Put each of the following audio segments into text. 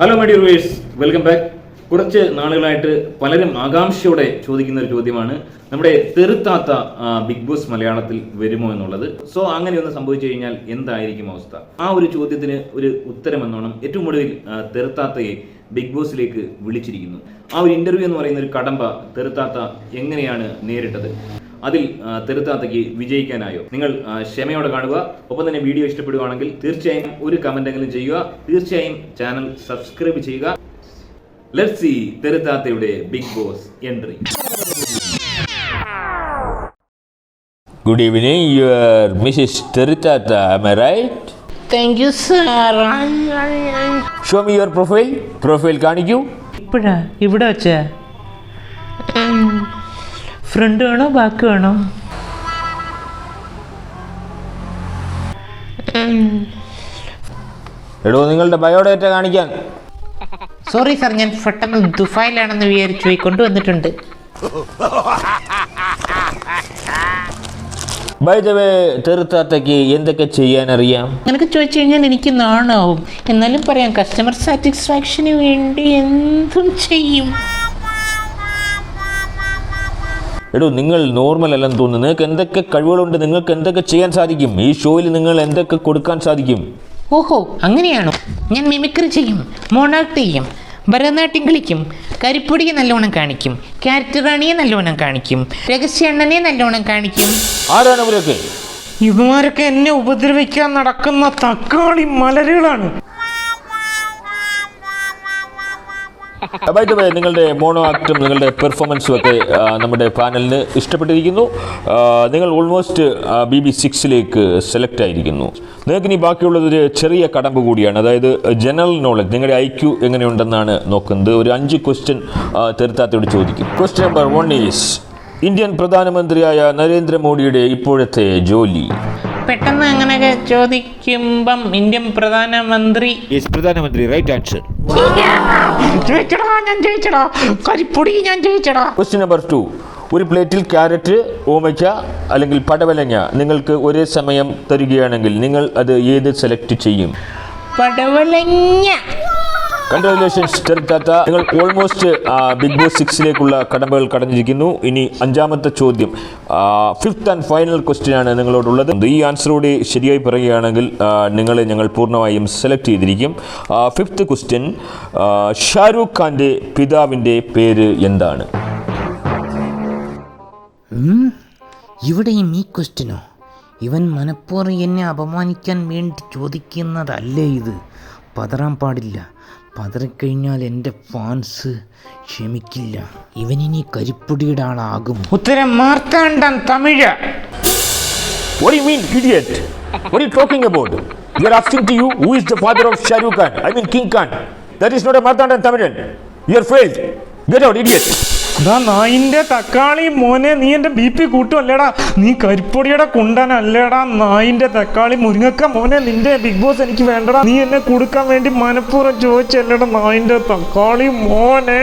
Hello my dear viewers welcome back കുറച്ച് നാളുകളായിട്ട് പലരും ആകാംക്ഷയോടെ ചോദിക്കുന്ന ഒരു ചോദ്യമാണ്. നമ്മുടെ തെറുത്താത്ത ബിഗ് ബോസ് മലയാളത്തിൽ വരുമോ എന്നുള്ളത്. സോ അങ്ങനെ ഒന്ന് സംഭവിച്ചു കഴിഞ്ഞാൽ എന്തായിരിക്കും അവസ്ഥ? ആ ഒരു ചോദ്യത്തിന് ഒരു ഉത്തരം എന്നോണം ഏറ്റവും ഒടുവിൽ തെറുത്താത്തയെ ബിഗ് ബോസിലേക്ക് വിളിച്ചിരിക്കുന്നു. ആ ഒരു ഇന്റർവ്യൂ എന്ന് പറയുന്ന ഒരു കടമ്പ തെറുത്താത്ത എങ്ങനെയാണ് നേരിട്ടത്? അതിൽ ആ, വിജയിക്കാനായോ? നിങ്ങൾ ക്ഷമയോടെ കാണുക. ഒപ്പം തന്നെ വീഡിയോ ഇഷ്ടപ്പെടുകയാണെങ്കിൽ തീർച്ചയായും ഒരു കമന്റ് എങ്കിലും ചെയ്യുക. തീർച്ചയായും ചാനൽ സബ്സ്ക്രൈബ് ചെയ്യുക. Let see തെറുത്താത്തയുടെ Bigg Boss entry good evening, you are Mrs. Teritata, am I right? Thank you sir Show me your profile. Profile കാണിക്കൂ. ഇപ്പോഴാ? ഇവിടെ വെച്ച. ഫ്രണ്ട് വേണോ ബാക്ക് വേണോ? എടോ നിങ്ങളുടെ ബയോഡേറ്റ കാണിക്കാൻ. സോറി സാർ ഞാൻ പെട്ടെന്ന് ദുഫായിലാണെന്ന് വിചാരിച്ചു പോയി കൊണ്ടുവന്നിട്ടുണ്ട്. ദ തെറുത്താത്തയ്ക്ക് എന്തൊക്കെ ചെയ്യാൻ അറിയാം നിനക്ക് ചോദിച്ചു കഴിഞ്ഞാൽ എനിക്ക് നാണാവും. എന്നാലും പറയാം കസ്റ്റമർ സാറ്റിസ്ഫാക്ഷന് വേണ്ടി എന്തും ചെയ്യും. എടോ നിങ്ങൾ നോർമൽ അല്ലെന്ന് തോന്നുന്നു. നിങ്ങൾക്ക് എന്തൊക്കെ കഴിവുകളുണ്ട്? നിങ്ങൾക്ക് എന്തൊക്കെ ചെയ്യാൻ സാധിക്കും? ഈ ഷോയിൽ നിങ്ങൾ എന്തൊക്കെ കൊടുക്കാൻ സാധിക്കും? ഓഹോ അങ്ങനെയാണോ? ഞാൻ മിമിക്രി ചെയ്യും മോണാക്ട് ചെയ്യും ഭരതനാട്യം കളിക്കും കരിപ്പൊടിയെ നല്ലോണം കാണിക്കും ക്യാരറ്റ് റാണിയെ നല്ലോണം കാണിക്കും രഹസ്യ അണ്ണനെ നല്ലോണം കാണിക്കും. ആരാണ് ഇവരൊക്കെ ഇവന്മാരൊക്കെ എന്നെ ഉപദ്രവിക്കാൻ നടക്കുന്ന തക്കാളി മലരുകളാണ്. ദ നിങ്ങളുടെ മോണോ ആക്ടും നിങ്ങളുടെ പെർഫോമൻസും ഒക്കെ നമ്മുടെ പാനലിന് ഇഷ്ടപ്പെട്ടിരിക്കുന്നു. നിങ്ങൾ ഓൾമോസ്റ്റ് ബി ബി സിക്സിലേക്ക് സെലക്ട് ആയിരിക്കുന്നു. നിങ്ങൾക്ക് ഇനി ബാക്കിയുള്ളത് ഒരു ചെറിയ കടമ്പ് കൂടിയാണ്. അതായത് ജനറൽ നോളജ് നിങ്ങളുടെ ഐ ക്യു എങ്ങനെയുണ്ടെന്നാണ് നോക്കുന്നത്. ഒരു അഞ്ച് ക്വസ്റ്റ്യൻ തെരുത്താത്തോട് ചോദിക്കും. Question number one is Indian പ്രധാനമന്ത്രിയായ നരേന്ദ്രമോദിയുടെ ഇപ്പോഴത്തെ ജോലി. പെട്ടെന്ന് അങ്ങനെയൊക്കെ ചോദിക്കുമ്പം ഇന്ത്യൻ പ്രധാനമന്ത്രി പ്രധാനമന്ത്രി റൈറ്റ് ആൻസർ ജയിച്ചടാ ഞാൻ ജയിച്ചടാ. കരിപ്പൊടി ഞാൻ ജയിച്ചടാ. ക്വസ്റ്റ്യൻ നമ്പർ ടു ഒരു പ്ലേറ്റിൽ ക്യാരറ്റ് ഓമയ്ക്ക അല്ലെങ്കിൽ പടവലങ്ങ നിങ്ങൾക്ക് ഒരേ സമയം തരികയാണെങ്കിൽ നിങ്ങൾ അത് ഏത് സെലക്ട് ചെയ്യും? പടവലങ്ങ. കൺഗ്രാറ്റുലേഷൻസ് ടാറ്റ നിങ്ങൾ ഓൾമോസ്റ്റ് ബിഗ് ബോസ് സിക്സിലേക്കുള്ള കടമ്പകൾ കടഞ്ഞിരിക്കുന്നു ഇനി അഞ്ചാമത്തെ ചോദ്യം. ഫിഫ്ത്ത് ആൻഡ് ഫൈനൽ ക്വസ്റ്റ്യൻ ആണ് നിങ്ങളോടുള്ളത്. ഈ ആൻസറോടെ ശരിയായി പറയുകയാണെങ്കിൽ നിങ്ങളെ ഞങ്ങൾ പൂർണമായും സെലക്ട് ചെയ്തിരിക്കും. ഫിഫ്ത്ത് ക്വസ്റ്റ്യൻ ഷാരൂഖ് ഖാന്റെ പിതാവിന്റെ പേര് എന്താണ്? ഇവിടെയും ഈ ക്വസ്റ്റ്യനോ ഇവൻ മനഃപൂർവം എന്നെ അപമാനിക്കാൻ വേണ്ടി ചോദിക്കുന്നതല്ലേ ഇത്? പതറാൻ പാടില്ല. പതറിക്കഴിഞ്ഞാൽ എന്റെ ഫാൻസ് ക്ഷമിക്കില്ല ഇവനിനി കരിപ്പൊടിയുടെ ആളാകും ഉത്തരം മാർത്താണ്ടം Tamil What do you mean, idiot? What are you talking about? We are asking to you who is the father of Shah Rukh Khan? I mean King Khan. That is not a Marthandan Tamilan. You are failed. Get out, idiot. നായിന്റെ തക്കാളി മോനെ നീ എന്റെ B P കൂട്ടുമല്ലേടാ നീ കരിപ്പൊടിയുടെ കുണ്ടനല്ലേടാ നായിന്റെ തക്കാളി മുരിങ്ങക്ക മോനെ നിന്റെ ബിഗ് ബോസ് എനിക്ക് വേണ്ടടാ. നീ എന്നെ കൊടുക്കാൻ വേണ്ടി മനഃപൂർവം ചോദിച്ചല്ലേടാ നായിന്റെ തക്കാളി മോനെ.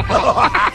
ha ha ha